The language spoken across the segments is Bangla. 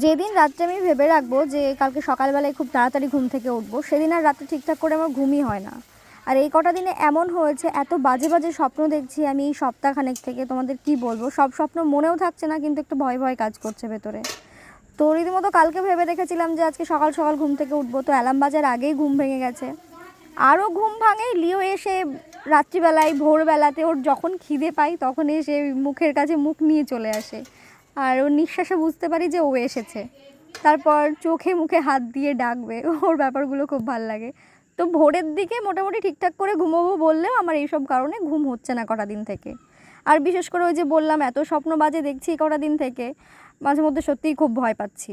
যেদিন রাত্রে আমি ভেবে রাখব যে কালকে সকালবেলায় খুব তাড়াতাড়ি ঘুম থেকে উঠবো, সেদিন আর রাতে ঠিকঠাক করে আমার ঘুমই হয় না। আর এই কটা দিনে এমন হয়েছে, এত বাজে বাজে স্বপ্ন দেখছি আমি এই সপ্তাহখানেক থেকে, তোমাদের কি বলব? সব স্বপ্ন মনেও থাকছে না, কিন্তু একটু ভয় ভয় কাজ করছে ভেতরে। তো রীতিমতো কালকে ভেবে রেখেছিলাম যে আজকে সকাল সকাল ঘুম থেকে উঠবো, তো অ্যালার্ম বাজার আগেই ঘুম ভেঙে গেছে। আরও ঘুম ভাঙে, লিও এসে রাত্রিবেলায়, ভোরবেলাতে ওর যখন খিদে পাই তখন এসে মুখের কাছে মুখ নিয়ে চলে আসে। আর ওর নিঃশ্বাসে বুঝতে পারি যে ও এসেছে। তারপর চোখে মুখে হাত দিয়ে ডাকবে। ওর ব্যাপারগুলো খুব ভালো লাগে। তো ভোরের দিকে মোটামুটি ঠিকঠাক করে ঘুমোবো বললেও আমার এইসব কারণে ঘুম হচ্ছে না কটা দিন থেকে। আর বিশেষ করে ওই যে বললাম, এত স্বপ্ন বাজে দেখছি কটা দিন থেকে, মাঝে মধ্যে সত্যিই খুব ভয় পাচ্ছি।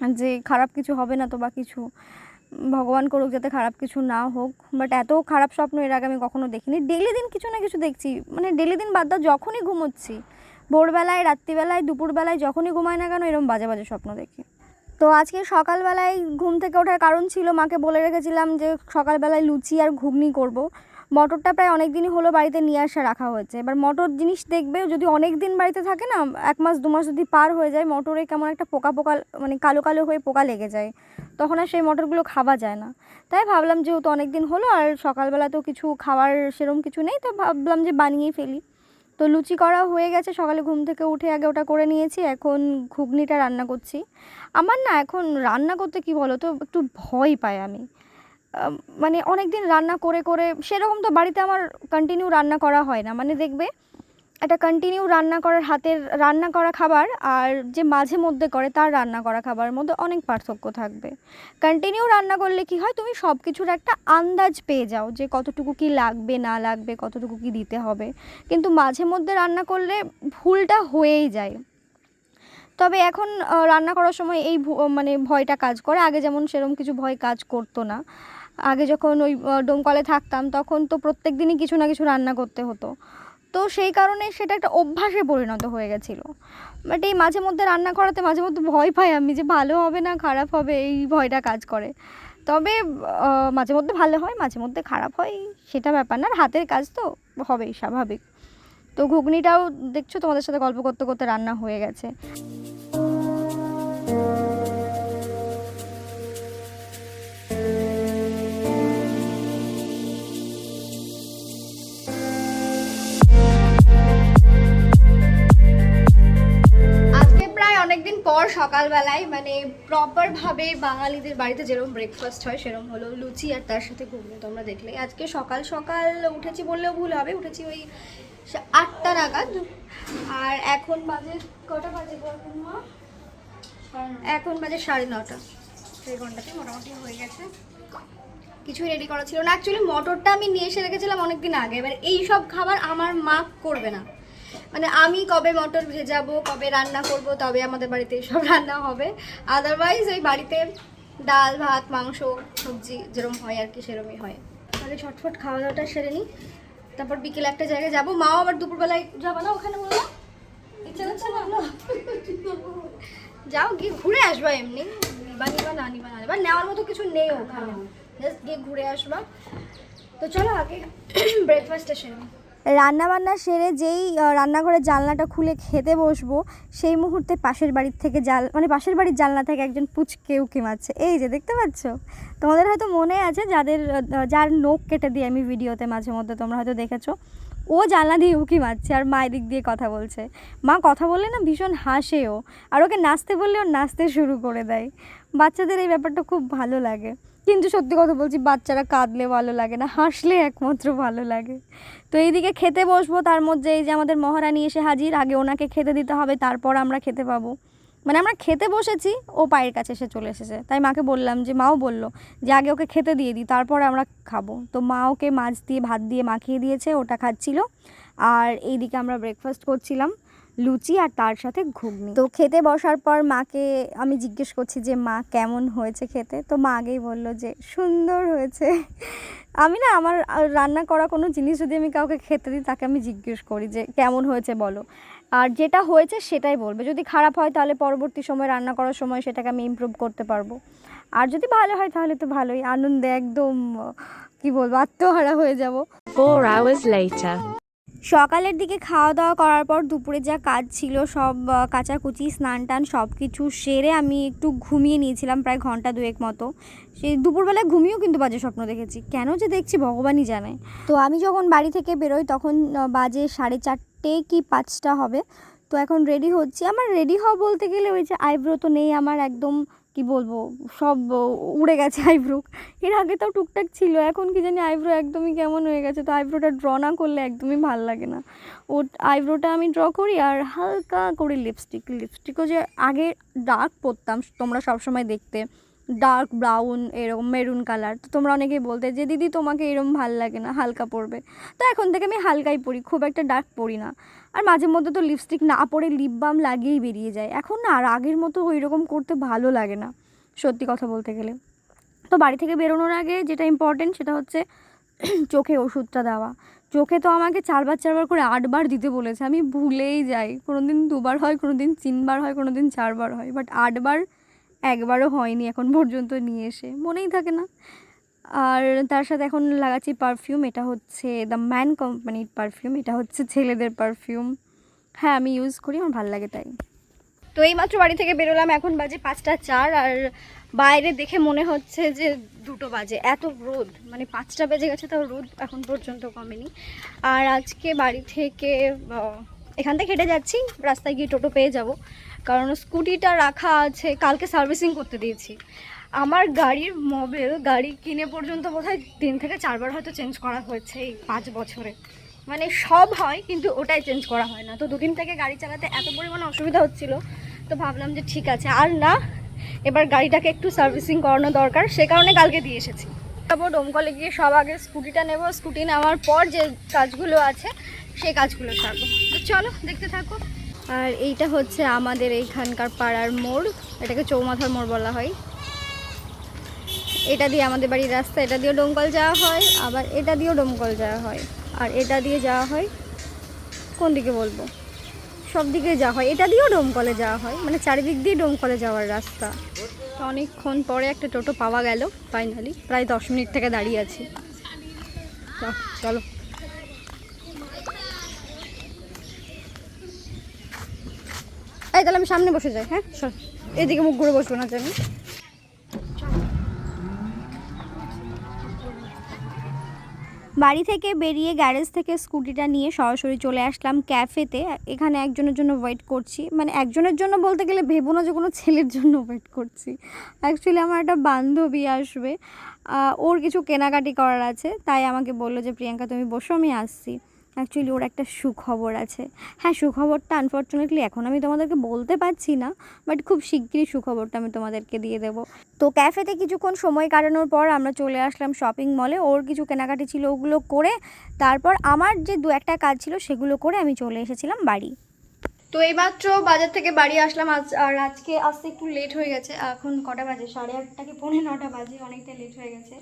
যে খারাপ কিছু হবে না তো বা কিছু, ভগবান করুক যাতে খারাপ কিছু না হোক। বাট এত খারাপ স্বপ্ন এর আগে আমি কখনো দেখিনি। ডেলি দিন কিছু না কিছু দেখছি। মানে ডেলি দিন বাদ দাও, যখনই ঘুমোচ্ছি ভোরবেলায়, রাত্রিবেলায়, দুপুরবেলায় যখনই ঘুমায় না কেন এরকম বাজে বাজে স্বপ্ন দেখি। তো আজকে সকালবেলায় ঘুম থেকে ওঠার কারণ ছিল, মাকে বলে রেখেছিলাম যে সকালবেলায় লুচি আর ঘুগনি করব। মটরটা প্রায় অনেক দিনই হলো বাড়িতে নিয়ে আসা রাখা হয়েছে। এবার মটর জিনিস দেখবে, যদি অনেক দিন বাড়িতে থাকে না, এক মাস, দু মাস যদি পার হয়ে যায়, মটরে কেমন একটা পোকা পোকা মানে কালো কালো হয়ে পোকা লেগে যায়। তখন আর সেই মটরগুলো খাওয়া যায় না। তাই ভাবলাম যেহেতু অনেক দিন হলো আর সকালবেলা তো কিছু খাওয়ার সেরম কিছু নেই, তো ভাবলাম যে বানিয়েই ফেলি। তো লুচি করা হয়ে গেছে, সকালে ঘুম থেকে উঠে আগে ওটা করে নিয়েছি, এখন ঘুগনিটা রান্না করছি। আমার না এখন রান্না করতে কি বলো তো, একটু ভয় পাই আমি। মানে অনেক দিন রান্না করে করে, সেরকম তো বাড়িতে আমার কন্টিনিউ রান্না করা হয় না। মানে দেখবে একটা কন্টিনিউ রান্না করার হাতের, রান্না করা খাবার আর যে মাঝে মধ্যে করে তার রান্না করা খাবারের মধ্যে অনেক পার্থক্য থাকবে। কন্টিনিউ রান্না করলে কি হয়? তুমি সব কিছুর একটা আন্দাজ পেয়ে যাও যে কতটুকু কি লাগবে, না লাগবে, কতটুকু কি দিতে হবে। কিন্তু মাঝে মধ্যে রান্না করলে ভুলটা হয়েই যায়। তবে এখন রান্না করার সময় এই মানে ভয়টা কাজ করে। আগে যেমন সেরকম কিছু ভয় কাজ করতো না। আগে যখন ওই ডোমকলে থাকতাম তখন তো প্রত্যেক দিনই কিছু না কিছু রান্না করতে হতো। তো সেই কারণে সেটা একটা অভ্যাসে পরিণত হয়ে গেছিল। বাট এই মাঝে মধ্যে রান্না করাতে মাঝে মধ্যে ভয় পাই আমি যে ভালো হবে না, খারাপ হবে, এই ভয়টা কাজ করে। তবে মাঝে মধ্যে ভালো হয়, মাঝে মধ্যে খারাপ হয়, সেটা ব্যাপার না। হাতের কাজ তো হবেই, স্বাভাবিক। তো ঘুগনিটাও দেখছ তোমাদের সাথে গল্প করতে করতে রান্না হয়ে গেছে। সকালবেলায় মানে প্রপার ভাবে বাঙালিদের বাড়িতে যেরকম ব্রেকফাস্ট হয় সেরকম হলো লুচি আর তার সাথে ঘুগনি তোমরা দেখলে আজকে সকাল সকাল উঠেছি বললেও ভুল হবে, উঠেছি ওই আটটা নাগাদ। আর এখন বাজে কটা বাজে? এখন বাজে সাড়ে নটা। সেই ঘন্টাতে মোটামুটি হয়ে গেছে। কিছুই রেডি করা ছিল না। অ্যাকচুয়ালি মটরটা আমি নিয়ে এসে রেখেছিলাম অনেকদিন আগে। এবার এই সব খাবার আমার মা করবে না। মানে আমি কবে মটর ভেজাবো, কবে রান্না করব, তবে আমাদের বাড়িতে সব রান্না হবে। আদারওয়াইজ ওই বাড়িতে ডাল, ভাত, মাংস, সবজি যেরকম হয় আর কি সেরমই হয়। তাহলে ছটফট খাওয়া দাওয়াটা সেরে নিই। তারপর বিকেলে একটা জায়গায় যাব। মাও আবার দুপুরবেলায় যাব না ওখানে না? যাও, গিয়ে ঘুরে আসবা এমনি। নিবা নিবা, না নিবা, না নেওয়ার মতো কিছু নেই ওখানে। জাস্ট গিয়ে ঘুরে আসবা। তো চলো আগে ব্রেকফাস্টটা সেরে নিই। রান্না বান্না সেরে যেই রান্নাঘরের জানলাটা খুলে খেতে বসবো, সেই মুহূর্তে পাশের বাড়ির থেকে জাল মানে পাশের বাড়ির জানলা থেকে একজন পুচকে উকি মারছে। এই যে দেখতে পাচ্ছ? তোমাদের হয়তো মনে আছে যাদের যার নোখ কেটে দিয়ে আমি ভিডিওতে মাঝে মধ্যে, তোমরা হয়তো দেখেছ। ও জানলা দিয়ে উকি মারছে আর মা এদিক দিয়ে কথা বলছে। মা কথা বললে না ভীষণ হাসেও আর ওকে নাচতে বললে ও নাচতে শুরু করে দেয়। বাচ্চাদের এই ব্যাপারটা খুব ভালো লাগে। কিন্তু সত্যি কথা বলছি, বাচ্চারা কাঁদলে ভালো লাগে না, হাসলে একমাত্র ভালো লাগে। তো এইদিকে খেতে বসবো, তার মধ্যে এই যে আমাদের মহারানী এসে হাজির, আগে ওনাকে খেতে দিতে হবে, তারপর আমরা খেতে পাবো। মানে আমরা খেতে বসেছি, ও পায়ের কাছে এসে চলে এসেছে। তাই মাকে বললাম যে, মাও বলল যে, আগে ওকে খেতে দিয়ে দিই, তারপরে আমরা খাব। তো মা ওকে মাছ দিয়ে, ভাত দিয়ে মাখিয়ে দিয়েছে, ওটা খাচ্ছিল। আর এইদিকে আমরা ব্রেকফাস্ট করছিলাম। লুচি আর তার সাথে ঘুগনি। তো খেতে বসার পর মাকে আমি জিজ্ঞেস করছি যে মা কেমন হয়েছে খেতে? তো মা আগেই বলল যে সুন্দর হয়েছে। আমি না আমার রান্না করা কোনো জিনিস যদি আমি কাউকে খেতে দিই তাকে আমি জিজ্ঞেস করি যে কেমন হয়েছে বলো? আর যেটা হয়েছে সেটাই বলবে। যদি খারাপ হয় তাহলে পরবর্তী সময় রান্না করার সময় সেটাকে আমি ইমপ্রুভ করতে পারব। আর যদি ভালো হয় তাহলে তো ভালোই। আনন্দে একদম কি বলব আত্মহারা হয়ে যাব। Hours later. সকালের দিকে খাওয়া দাওয়া করার পর দুপুরে যা কাজ ছিল সব কাচাকুচি স্নান টান সব কিছু সেরে আমি একটু ঘুমিয়ে নিয়েছিলাম প্রায় ঘণ্টা দুয়েক মতো। সেই দুপুরবেলায় ঘুমিয়েও কিন্তু বাজে স্বপ্ন দেখেছি। কেন যে দেখছি ভগবানই জানে। তো আমি যখন বাড়ি থেকে বেরোই তখন বাজে সাড়ে চারটে কি পাঁচটা হবে। তো এখন রেডি হচ্ছি। আমার রেডি হওয়া বলতে গেলে ওই যে আইব্রো তো নেই, আমার একদম কি বলব, সব উড়ে গেছে আইব্রো। এর আগে তো টুকটাক ছিল, এখন কি জানি আইব্রো একদমই কেমন হয়ে গেছে। তো আইব্রোটা ড্র না করলে একদমই ভালো লাগে না। ও আইব্রোটা আমি ড্র করি আর হালকা করে লিপস্টিক লিপস্টিকও যে আগে ডার্ক পরতাম, তোমরা সবসময় দেখতে। ডার্ক ব্রাউন এরকম মেরুন কালার তো তোমরা অনেকেই বলতে, যে দিদি তোমাকে এরকম ভালো লাগে না, হালকা পরবে। তো এখন থেকে আমি হালকাই পরি, খুব একটা ডার্ক পরি না। আর মাঝে মধ্যে তো লিপস্টিক না পরে লিপ বাম লাগিয়েই বেরিয়ে যায়। এখন না, আর আগের মতো ওই রকম করতে ভালো লাগে না, সত্যি কথা বলতে গেলে। তো বাড়ি থেকে বেরোনোর আগে যেটা ইম্পর্টেন্ট সেটা হচ্ছে চোখে ওষুধটা দেওয়া। চোখে তো আমাকে চারবার চারবার করে আটবার দিতে বলেছে। আমি ভুলেই যাই। কোনো দিন দুবার হয় কোনো দিন তিনবার হয় কোনো দিন চারবার হয়। বাট আটবার একবারও হয়নি এখন পর্যন্ত নিয়ে এসে। মনেই থাকে না। আর তার সাথে এখন লাগাচ্ছি পারফিউম এটা হচ্ছে দ্য ম্যান কোম্পানির পারফিউম এটা হচ্ছে ছেলেদের পারফিউম হ্যাঁ আমি ইউজ করি, আমার ভালো লাগে তাই। তো এইমাত্র বাড়ি থেকে বেরোলাম, এখন বাজে পাঁচটা চার, আর বাইরে দেখে মনে হচ্ছে যে দুটো বাজে। এত রোদ মানে পাঁচটা বেজে গেছে, তাও রোদ এখন পর্যন্ত কমেনি। আর আজকে বাড়ি থেকে এখান থেকে হেঁটে যাচ্ছি, রাস্তায় গিয়ে টোটো পেয়ে যাব। কারণ স্কুটিটা রাখা আছে, কালকে সার্ভিসিং করতে দিয়েছি। আমার গাড়ির মোবিল গাড়ি কিনে পর্যন্ত বোধহয় তিন থেকে চারবার হয়তো চেঞ্জ করা হয়েছে এই পাঁচ বছরে। মানে সব হয়, কিন্তু ওটাই চেঞ্জ করা হয় না। তো দুদিন থেকে গাড়ি চালাতে এত পরিমাণে অসুবিধা হচ্ছিল, তো ভাবলাম যে ঠিক আছে, আর না, এবার গাড়িটাকে একটু সার্ভিসিং করানো দরকার। সে কারণে কালকে দিয়ে এসেছি। তারপর ডোমকলে গিয়ে সব আগে স্কুটিটা নেব। স্কুটি নেওয়ার পর যে কাজগুলো আছে, সেই কাজগুলো থাকব তো চলো, দেখতে থাকো। আর এইটা হচ্ছে আমাদের এইখানকার পাড়ার মোড়, এটাকে চৌমাথার মোড় বলা হয়। এটা দিয়ে আমাদের বাড়ির রাস্তা, এটা দিয়েও ডোমকল যাওয়া হয়, আবার এটা দিয়েও ডোমকল যাওয়া হয়। আর এটা দিয়ে যাওয়া হয়, কোন দিকে বলব? সব দিকে যাওয়া হয়। এটা দিয়েও ডোমকলে যাওয়া হয় মানে চারিদিক দিয়ে ডোমকলে যাওয়ার রাস্তা। অনেকক্ষণ পরে একটা টোটো পাওয়া গেল ফাইনালি প্রায় দশ মিনিট থেকে দাঁড়িয়ে আছি। চলো। এই তাহলে আমি সামনে বসে যাই হ্যাঁ? এদিকে মুখ ঘুরে বসবো না আমি। বাড়ি থেকে বেরিয়ে গ্যারেজ থেকে স্কুটিটা নিয়ে সরাসরি চলে আসলাম ক্যাফেতে। এখানে একজনের জন্য ওয়েট করছি। মানে একজনের জন্য বলতে গেলে ভেবো না যে কোনো ছেলের জন্য ওয়েট করছি। অ্যাকচুয়ালি আমার একটা বান্ধবী আসবে। ওর কিছু কেনাকাটি করার আছে, তাই আমাকে বলল যে, প্রিয়াঙ্কা, তুমি বসো, আমি আসছি। অ্যাকচুয়ালি ওর একটা সুখবর আছে। হ্যাঁ সুখবরটা আনফর্চুনেটলি এখন আমি তোমাদেরকে বলতে পারছি না বাট খুব শিগগিরই সুখবরটা আমি তোমাদেরকে দিয়ে দেবো। তো ক্যাফেতে কিছুক্ষণ সময় কাটানোর পর আমরা চলে আসলাম শপিং মলে ওর কিছু কেনাকাটি ছিল ওগুলো করে তারপর আমার যে দু একটা কাজ ছিল সেগুলো করে আমি চলে এসেছিলাম বাড়ি। তো এইমাত্র বাজার থেকে বাড়ি আসলাম আজ, আর আজকে আসতে একটু লেট হয়ে গেছে। এখন কটা বাজে? সাড়ে আটটা কি? পৌনে নটা বাজে, অনেকটা লেট হয়ে গেছে।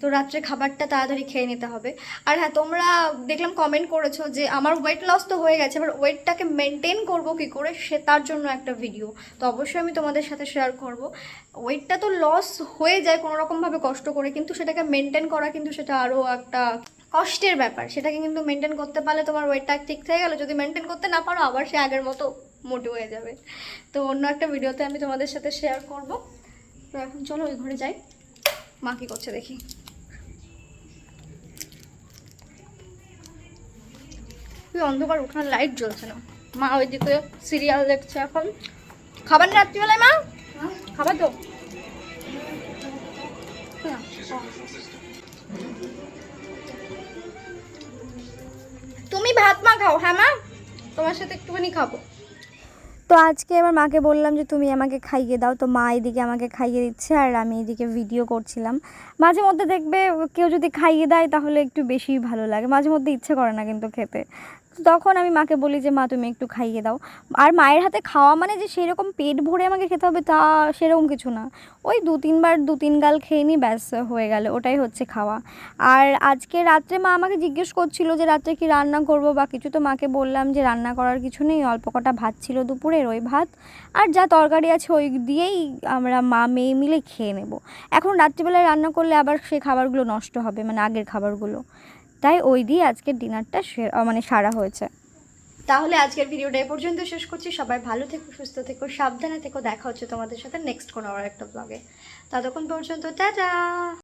তো রাত্রে খাবারটা তাড়াতাড়ি খেয়ে নিতে হবে। আর হ্যাঁ তোমরা দেখলাম কমেন্ট করেছ যে আমার ওয়েট লস তো হয়ে গেছে, এবার ওয়েটটাকে মেনটেন করব কী করে সে তার জন্য একটা ভিডিও তো অবশ্যই আমি তোমাদের সাথে শেয়ার করব। ওয়েটটা তো লস হয়ে যায় কোনো রকমভাবে কষ্ট করে, কিন্তু সেটাকে মেনটেন করা কিন্তু সেটা আরও একটা কষ্টের ব্যাপার। সেটাকে কিন্তু মেনটেন করতে পারলে তোমার ওয়েটটা ঠিক থেকে গেলো, যদি মেনটেন করতে না পারো, আবার সে আগের মতো মোটে হয়ে যাবে। তো অন্য একটা ভিডিওতে আমি তোমাদের সাথে শেয়ার করব। তো এখন চলো ওই ঘরে যাই। মা কী করছে দেখি। তুই অন্ধকার উঠার লাইট জ্বলছে না। মা ওইদিকে সিরিয়াল দেখছে এখন। খাবার রাত্রিবেলায়, মা? খাবার তো তুমি ভাত মা খাও হ্যাঁ মা? তোমার সাথে একটুখানি খাব। তো আজকে এবার মাকে বললাম যে, তুমি আমাকে খাইয়ে দাও। তো মা এদিকে আমাকে খাইয়ে দিচ্ছে, আর আমি এদিকে ভিডিও করছিলাম। মাঝে মধ্যে দেখবে কেউ যদি খাইয়ে দেয়, তাহলে একটু বেশি ভালো লাগে। মাঝে মধ্যে ইচ্ছে করে না কিন্তু খেতে। তখন আমি মাকে বলি যে, মা, তুমি একটু খাইয়ে দাও। আর মায়ের হাতে খাওয়া মানে যে সেরকম পেট ভরে আমাকে খেতে হবে তা সেরকম কিছু না। ওই দু তিনবার দু তিন গাল খেয়ে নিই ব্যাস হয়ে গেল, ওটাই হচ্ছে খাওয়া। আর আজকে রাত্রে মা আমাকে জিজ্ঞেস করছিল যে, রাত্রে কি রান্না করব বা কিছু? তো মাকে বললাম যে, রান্না করার কিছু নেই, অল্প কটা ভাত ছিল দুপুরের ওই ভাত। আর যা তরকারি আছে ওই দিয়েই আমরা মা মেয়ে মিলে খেয়ে নেব। এখন রাত্রিবেলায় রান্না করলে আবার সে খাবারগুলো নষ্ট হবে মানে আগের খাবারগুলো। তাই ওই দিয়ে আজকের ডিনারটা মানে সারা হয়েছে। তাহলে আজকের ভিডিওটা এ পর্যন্ত শেষ করছি। সবাই ভালো থেকো, সুস্থ থেকো, সাবধানে থেকো। দেখা হচ্ছে তোমাদের সাথে নেক্সট কোনো আর একটা ব্লগে ততক্ষণ পর্যন্ত, টাটা!